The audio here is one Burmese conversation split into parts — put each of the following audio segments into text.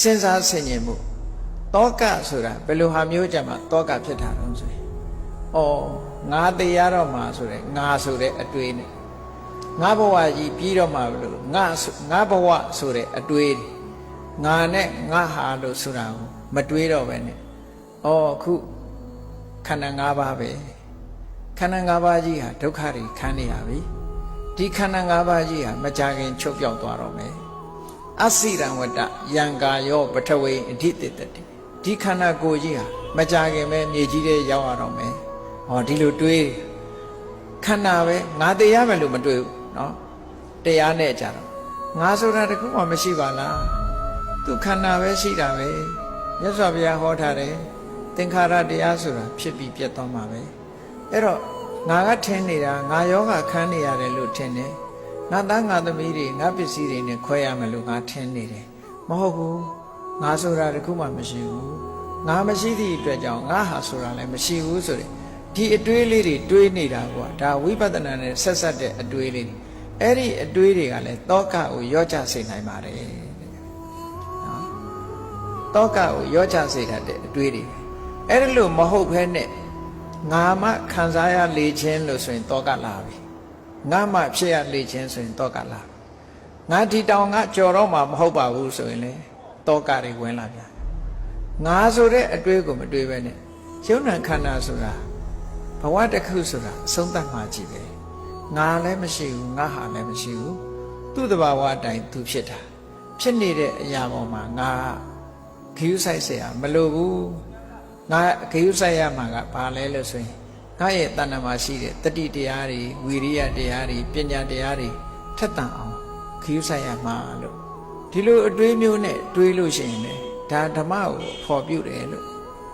စဉ်းစားဆင်ခြင်မှုတောကဆိုတာဘယ်လိုဟာမျိုးကြမှာတောကဖြစ်တာတော့ဆိုရင်ဩငါတရားတော့မှာဆိုတဲ့ငါဆိုတဲ့အတွေးနဲ့ငါဘဝကြီးပြီးတော့မှာဘလို့ငါဆိုငါဘဝဆိုတဲ့အတွေးတွေငါနဲ့ငါဟာလို့ဆိုတာကိုမတွေးတော့ပဲနဲ့ဩအခုခန္ဓာ၅ပါးပဲခန္ဓာ၅ပါးကြီးဟာဒုက္ခတွေခံနေရပြီဒီခန္ဓာ၅ပါးကြီးဟာမကြခင်ချုပ်ပြောက်သွားတော့မယ် အစိရံဝတ္တယံကာယောပထဝေအဋ္ဌိတတတိဒီခန္ဓာကိုယ်ကြီးဟာမကြခင်ပဲမြေကြီးထဲရောက်ရတော့မယ်ဟောဒီလိုတွေးခန္ဓာပဲငါတရားမယ်လို့မတွေးဘူးเนาะတရားနဲ့ကြတော့ငါဆိုတာတခုမှမရှိပါလားသူခန္ဓာပဲရှိတာပဲမြတ်စွာဘုရားဟောထားတယ်သင်္ခါရတရားဆိုတာဖြစ်ပြီးပြတ်သွားမှာပဲအဲ့တော့ငါကထင်နေတာငါယောဂခန်းနေရတယ်လို့ထင်တယ် ငါသားငါသမီးတွေငါပစ္စည်းတွေနဲ့ခွဲရမယ်လို့ငါထင်နေတယ်မဟုတ်ဘူးငါဆိုတာတခုမှမရှိဘူးငါမရှိသည့်အတွက်ကြောင့်ငါဟာဆိုတာလည်းမရှိဘူးဆိုတဲ့ဒီအတွေးလေးတွေတွေးနေတာကွာဒါဝိပဿနာနဲ့ဆက်ဆက်တဲ့အတွေးလေးတွေအဲ့ဒီအတွေးတွေကလည်းတောကကိုရော့ချစေနိုင်ပါတယ်နော်တောကကိုရော့ချစေတတ်တဲ့အတွေးတွေအဲ့ဒီလိုမဟုတ်ဘဲနဲ့ငါမှခံစားရလေခြင်းလို့ဆိုရင်တောကလာပြီ ငါမှဖြစ်ရလေခြင်းဆိုရင်တောကလာပြီငါဒီတောင်ကကြော်တော့မှမဟုတ်ပါဘူးဆိုရင်လေတောကတွေဝင်လာပြန်ငါဆိုတဲ့အတွေးကိုမတွေးပဲနဲ့ယုံ nant ခန္ဓာဆိုတာဘဝတစ်ခုဆိုတာအဆုံးသတ်မှကြည့်ပဲငါလည်းမရှိဘူးငါဟာလည်းမရှိဘူးသူ့တဘာဝအတိုင်းသူဖြစ်တာဖြစ်နေတဲ့အရာပေါ်မှာငါခရူးဆိုင်เสียမလိုဘူးငါခရူးဆိုင်ရမှာကဘာလဲလို့ဆိုရင် ငါရဲ့တဏ္ဍမှာရှိတဲ့တတိတရားတွေဝီရိယတရားတွေပညာတရားတွေထက်သန်အောင်ခရုဆိုင်ရမှာလို့ဒီလိုအတွေးမျိုးနဲ့တွေးလို့ရှိရင်လေဒါဓမ္မကိုဖော်ပြတယ်လို့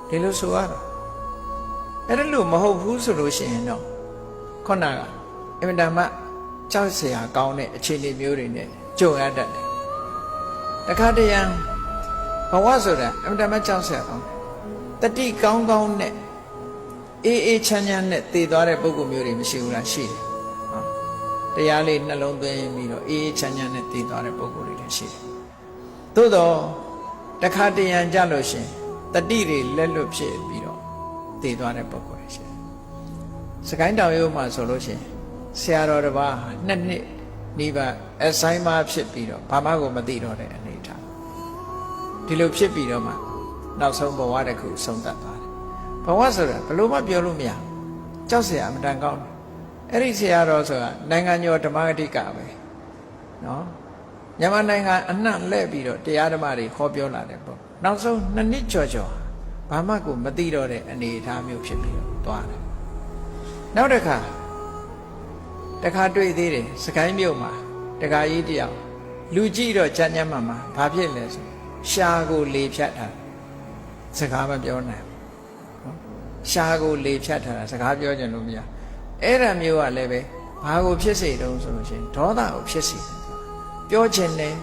ဒီလိုဆိုရတာအဲ့ဒါလို့မဟုတ်ဘူးဆိုလို့ရှိရင်တော့ခုနကအင်မတန်မှကြောက်စရာကောင်းတဲ့အခြေအနေမျိုးတွေနဲ့ကြုံရတတ်တယ်တခါတရံဘဝဆိုတာအင်မတန်မှကြောက်စရာကောင်းတတိကောင်းကောင်းနဲ့ အေးအေးချမ်းချမ်းနဲ့တည်သွားတဲ့ပုံကူမျိုးတွေမရှိဘူးလားရှိတယ်နော်တရားလေးနှလုံးသွင်းပြီးတော့အေးအေးချမ်းချမ်းနဲ့တည်သွားတဲ့ပုံကူတွေလည်းရှိတယ်သို့တော့တခါတရံကြလို့ရှင်တတိတွေလက်လွတ်ဖြစ်ပြီးတော့တည်သွားတဲ့ပုံကူတွေရှိတယ်စကိုင်းတောင်ရုံမှာဆိုလို့ရှင်ဆရာတော်တစ်ပါးဟာနှစ်နှစ်နိဗ္ဗာန်အဆိုင်မဖြစ်ပြီးတော့ဘာမှကိုမသိတော့တဲ့အနေအထားဒီလိုဖြစ်ပြီးတော့မှနောက်ဆုံးဘဝတစ်ခုဆုံးသက်သွားတယ် ဘဝဆိုတာဘယ်လို့မှပြောလို့မရဘူးကြောက်เสียအမတန်ကောင်းတယ်အဲ့ဒီဆရာတော်ဆိုတာနိုင်ငံကျော်ဓမ္မဂတိကပဲနော်မြန်မာနိုင်ငံအနှံ့လှည့်ပြီးတော့တရားဓမ္မတွေခေါ်ပြောလာတယ်ပေါ့နောက်ဆုံးနှစ်နှစ်ကျော်ကျော်ဘာမှကိုမသိတော့တဲ့အနေအထားမျိုးဖြစ်ပြီးတော့သွားတယ်နောက်တစ်ခါတခါတွေ့သေးတယ်စကိုင်းမြို့မှာတခါကြီးတယောက်လူကြည့်တော့ချမ်းချမ်းမှမှာဘာဖြစ်လဲဆိုရှာကိုလေဖြတ်တာစကားမပြောနိုင်ဘူးနော် ရှာကိုလေဖြတ်ထားတာစကားပြောကြလို့မရအဲ့ဒါမျိုးကလည်းပဲဘာကိုဖြစ်စေတုံးဆိုလို့ရှိရင်ဒေါသကိုဖြစ်စေတယ်ပြောချင်တယ်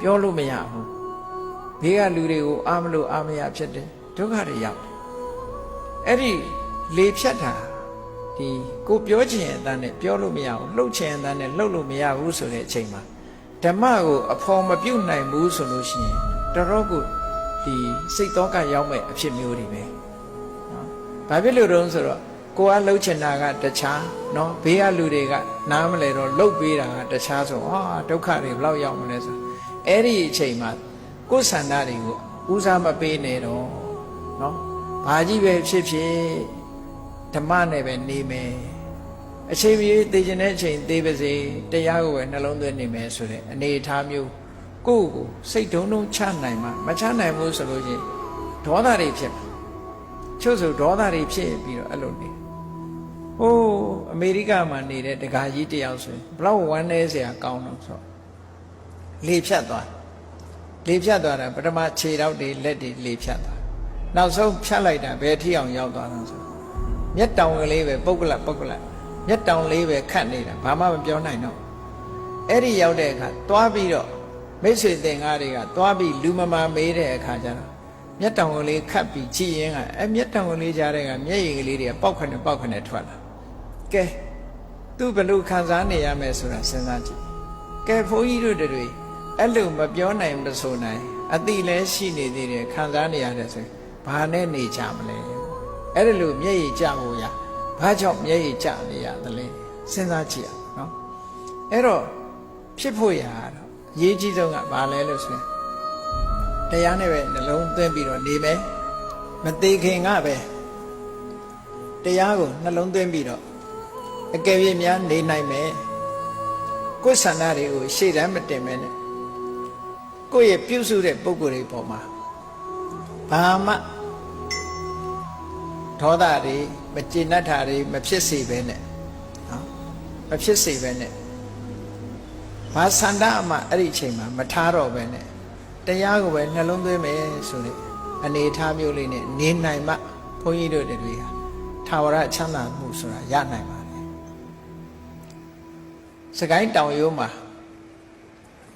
ပြောလို့မရဘူးဘေးကလူတွေကိုအာမလို့အာမရဖြစ်တယ်ဒုက္ခတွေရောက်တယ်အဲ့ဒီလေဖြတ်တာဒီကိုပြောချင်တဲ့အတန်းနဲ့ပြောလို့မရဘူးလှုပ်ချင်တဲ့အတန်းနဲ့လှုပ်လို့မရဘူးဆိုတဲ့အချိန်မှာဓမ္မကိုအဖော်မပြုတ်နိုင်ဘူးဆိုလို့ရှိရင်တော်တော်ကိုဒီစိတ်သောကရောက်မဲ့အဖြစ်မျိုးတွေပဲနော် ဘာဖြစ်လို့တုံးဆိုတော့ကိုကလှုပ်ချင်တာကတခြားနော်ဘေးကလူတွေကနားမလဲတော့လှုပ်ပေးတာကတခြားဆိုဟာဒုက္ခတွေဘလောက်ရောက်မလဲဆိုအဲ့ဒီအချိန်မှာကိုယ်ဆန္ဒတွေကိုဦးစားမပေးနဲ့တော့နော်ဘာကြီးပဲဖြစ်ဖြစ်ဓမ္မနဲ့ပဲနေမယ်အချိန်ကြီးသိကျင်တဲ့အချိန်သိပါစေတရားကိုပဲနှလုံးသွင်းနေမယ်ဆိုတဲ့အနေအထားမျိုးကိုယ့်ကိုစိတ်ဒုံဒုံချနိုင်မှာမချနိုင်ဘူးဆိုလို့ချင်းဒေါသတွေဖြစ်မှာ ချို့ဆိုဒေါသတွေဖြစ်ပြီးတော့အဲ့လိုနေဟိုးအမေရိကမှာနေတဲ့တကာကြီးတယောက်ဆိုရင်ဘလောက်ဝမ်းနည်းစရာကောင်းတော့ဆိုလေဖြတ်သွားလေဖြတ်သွားတာပထမခြေထောက်တွေလက်တွေလေဖြတ်သွားနောက်ဆုံးဖြတ်လိုက်တာဘယ်ထိအောင်ရောက်သွားတော့ဆိုမျက်တောင်ကလေးပဲပုတ်ကလပုတ်ကလမျက်တောင်လေးပဲခတ်နေတာဘာမှမပြောနိုင်တော့အဲ့ဒီရောက်တဲ့အခါသွားပြီးတော့မိတ်ဆွေတင်ကားတွေကသွားပြီးလူမမာမေးတဲ့အခါကျတော့ မျက်တောင်ကလေးခတ်ပြီးကြည်ရင်ကအဲမျက်တောင်ကလေးကြားတဲ့ကမျက်ရည်ကလေးတွေကပေါက်ခနဲ့ပေါက်ခနဲ့ထွက်လာကဲသူဘယ်လိုခံစားနေရမယ်ဆိုတာစဉ်းစားကြည့်ကဲဘုန်းကြီးတို့တွေအဲ့လိုမပြောနိုင်မဆိုနိုင် အတိလည်းရှိနေသေးတယ်ခံစားနေရတယ်ဆိုရင်ဘာနဲ့နေကြမလဲအဲ့ဒါလို့မျက်ရည်ကျဖို့ရဘာကြောင့်မျက်ရည်ကျနေရသလဲစဉ်းစားကြည့်ရအောင်နော်အဲ့တော့ဖြစ်ဖို့ရတော့အရေးကြီးဆုံးကဘာလဲလို့ဆိုရင် တရားနဲ့ပဲနှလုံးသွင်းပြီးတော့နေမယ်မသေးခင်ကပဲတရားကိုနှလုံးသွင်းပြီးတော့အကယ်၍များနေနိုင်မယ်ကိုယ်ဆန္ဒတွေကိုရှေ့တန်းမတင်မဲနဲ့ကိုယ့်ရဲ့ပြုစုတဲ့ပုံကိုယ်တွေပေါ်မှာဘာမှဒေါသတွေမကျေနပ်တာတွေမဖြစ်စေဘဲနဲ့နော်မဖြစ်စေဘဲနဲ့ဘာဆန္ဒမှအဲ့ဒီအချိန်မှာမထားတော့ဘဲနဲ့ တရားကိုပဲနှလုံးသွင်းမယ်ဆိုတဲ့အနေအထားမျိုးလေးနဲ့နေနိုင်မှဘုန်းကြီးတို့တွေဟာထာဝရချမ်းသာမှုဆိုတာရနိုင်ပါတယ်စကိုင်းတောင်ရိုးမှာ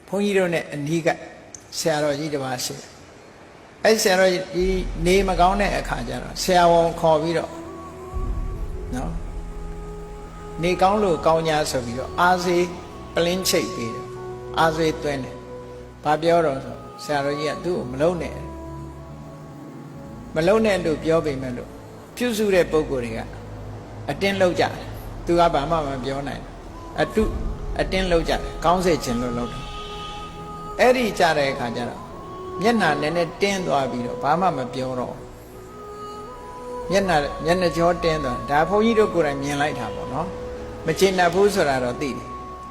ဘုန်းကြီးတို့ ਨੇ အနီးကဆရာတော်ကြီးတစ်ပါးရှိတယ်အဲ့ဆရာတော်ကြီးနေမကောင်းတဲ့အခါကျတော့ဆရာဝန်ခေါ်ပြီးတော့နော်နေကောင်းလို့ကောင်းညာဆိုပြီးတော့အာစေးပလင်းချိတ်ပေးတယ်အာစေးသွင်းတယ်ဘာပြောတော့ဆို ဆရာတော်ကြီးကသူ့ကိုမလုံးနဲ့မလုံးနဲ့လို့ပြောပေမဲ့လို့ပြုစုတဲ့ပုံကိုယ်တွေကအတင်းလောက်ကြတယ်သူကဘာမှမပြောနိုင်ဘူးအတုအတင်းလောက်ကြတယ်ကောင်းစေခြင်းလို့လောက်တယ်အဲ့ဒီကြတဲ့အခါကျတော့မျက်နှာနည်းနည်းတင်းသွားပြီးတော့ဘာမှမပြောတော့ဘူးမျက်နှာမျက်နှာကြောတင်းသွားဒါဘုန်းကြီးတို့ကိုယ်တိုင်မြင်လိုက်တာပေါ့နော်မချင်တတ်ဘူးဆိုတာတော့သိတယ်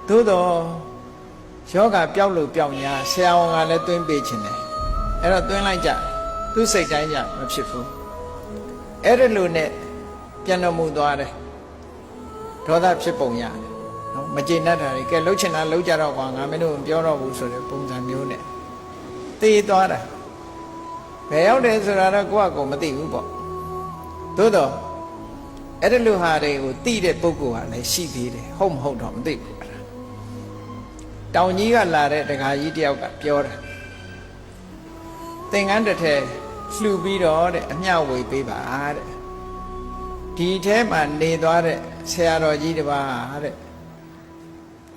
သို့တော့ ယောဂပျောက်လို့ပျောက်ညာဆရာဝန်ကလည်းသွင်းပေးခြင်းတယ်အဲ့တော့သွင်းလိုက်ကြသူစိတ်တိုင်းကြမဖြစ်ဘူးအဲ့ဒီလိုနဲ့ပြန်တော်မူသွားတယ်ဒေါသဖြစ်ပုံရတယ်နော်မကျေနပ်တာတွေကဲလှုပ်ချင်တာလှုပ်ကြတော့ကွာငါမင်းတို့မပြောတော့ဘူးဆိုတဲ့ပုံစံမျိုးနဲ့တေးသွားတာဘယ်ရောက်တယ်ဆိုတာတော့ကိုယ့်အကူမသိဘူးပေါ့သို့တော့အဲ့ဒီလိုဟာတွေကိုသိတဲ့ပုဂ္ဂိုလ်ဟာလည်းရှိသေးတယ်ဟုတ်မဟုတ်တော့မသိဘူးအဲ့ဒါ တောင်ကြီးကလာတဲ့တခါကြီးတယောက်ကပြောတယ်သင်္ကန်းတစ်ထည်လှူပြီးတော့တဲ့အမျှဝေပေးပါတဲ့ဒီထဲမှာနေသွားတဲ့ဆရာတော်ကြီးတစ်ပါးတဲ့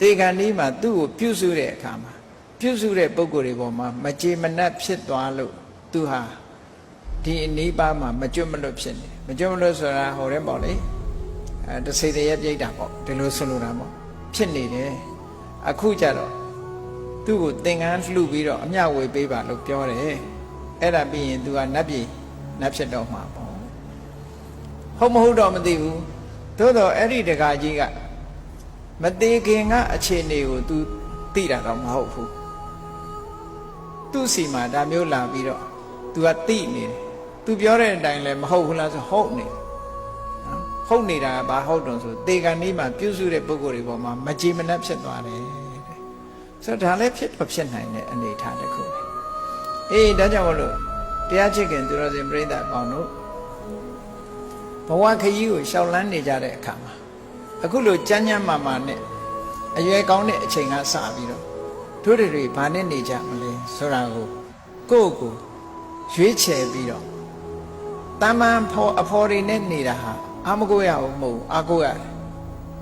တေခန္ဒီမှာသူ့ကိုပြုစုတဲ့အခါမှာပြုစုတဲ့ပုံကိုယ်တွေပေါ်မှာမကြေမနက်ဖြစ်သွားလို့သူဟာဒီအနိပါမှာမကျွတ်မလွတ်ဖြစ်နေမကျွတ်မလွတ်ဆိုတာဟိုတဲ့ပေါ့လေအဲတစိတရပြိတ်တာပေါ့ဒီလိုဆိုလိုတာပေါ့ဖြစ်နေတယ် အခုကြတော့သူ့ကိုသင်္ကန်းလှုပ်ပြီးတော့အမျှဝေပေးပါလို့ပြောတယ်အဲ့ဒါပြီးရင်သူကနတ်ပြည်နတ်ဖြစ်တော့မှာပေါ့ဟုတ်မဟုတ်တော့မသိဘူးသို့တော့အဲ့ဒီတကာကြီးကမသေးခင်ကအခြေအနေကို तू သိတာတော့မဟုတ်ဘူးသူ့စီမှာဒါမျိုးလာပြီးတော့ तू ကသိနေတယ် तू ပြောတဲ့အတိုင်းလည်းမဟုတ်ဘူးလားဆိုဟုတ်နေနော် ဟုတ်နေတာကဘာဟုတ်တုံဆိုတေကန်นี้မှာပြုစုတဲ့ပုဂ္ဂိုလ်တွေပေါ်မှာမကြည်မနှက်ဖြစ်သွားတယ်တဲ့ဆိုတော့ဒါလည်းဖြစ်တော့ဖြစ်နိုင်တဲ့အနေအထားတစ်ခုပဲအေးဒါကြောင့်မလို့တရားချစ်ခင်သူတော်စင်ပြိဿအပေါင်းတို့ဘဝခရီးကိုရှောက်လန်းနေကြတဲ့အခါမှာအခုလိုကြမ်းကြမ်းမာမာနဲ့အရွယ်ကောင်းတဲ့အချိန်ကစပြီးတော့တို့တွေဘာနဲ့နေကြမလဲဆိုတာကိုကိုယ့်ကိုရွေးချယ်ပြီးတော့တမန်ဖော်အဖော်တွေနဲ့နေတာဟာ အာမကိုရအောင်မဟုတ်အာကိုရတယ်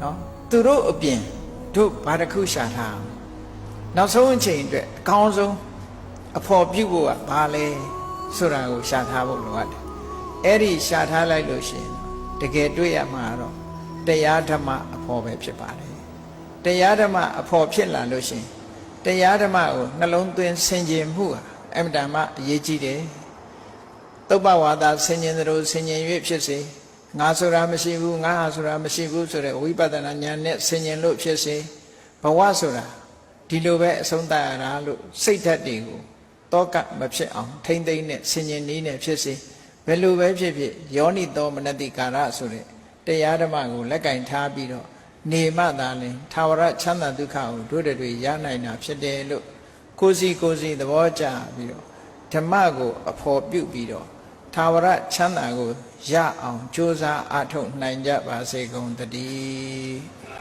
နော်သူတို့အပြင်တို့ဘာတစ်ခုရှာထားအောင်နောက်ဆုံးအချိန်အတွက်အကောင်းဆုံးအဖော်ပြုတ်ဖို့ကဘာလဲဆိုတာကိုရှာထားဖို့လိုအပ်တယ်အဲ့ဒီရှာထားလိုက်လို့ရှိရင်တကယ်တွေ့ရမှာတော့တရားဓမ္မအဖော်ပဲဖြစ်ပါတယ်တရားဓမ္မအဖော်ဖြစ်လာလို့ရှိရင်တရားဓမ္မကိုနှလုံးသွင်းဆင်ခြင်မှုဟာအမှန်တမ်းအရေးကြီးတယ်တုပ္ပဝါဒဆင်ခြင်သလိုဆင်ခြင်၍ဖြစ်စေ ငါဆိုတာမရှိဘူးငါဟာဆိုတာမရှိဘူးဆိုတဲ့ဝိပဿနာဉာဏ်နဲ့ဆင်ခြင်လို့ဖြစ်စေဘဝဆိုတာဒီလိုပဲအဆုံးသတ်ရတာလို့စိတ်ဓာတ်တွေကိုတောကမဖြစ်အောင်ထိမ့်သိမ့်နဲ့ဆင်ခြင်နည်းနဲ့ဖြစ်စေဘယ်လိုပဲဖြစ်ဖြစ်ယောနိသောမနတိကာရဆိုတဲ့တရားဓမ္မကိုလက်ကင်ထားပြီးတော့နေမှသာလင်သာဝရချမ်းသာဒုက္ခကိုတို့တွေရနိုင်တာဖြစ်တယ်လို့ကိုစီကိုစီသဘောကျပြီးတော့ဓမ္မကိုအဖော်ပြုပြီးတော့ သာဝရချမ်းသာကိုရအောင်ကြိုးစားအားထုတ်နိုင်ကြပါစေကုန်တည်း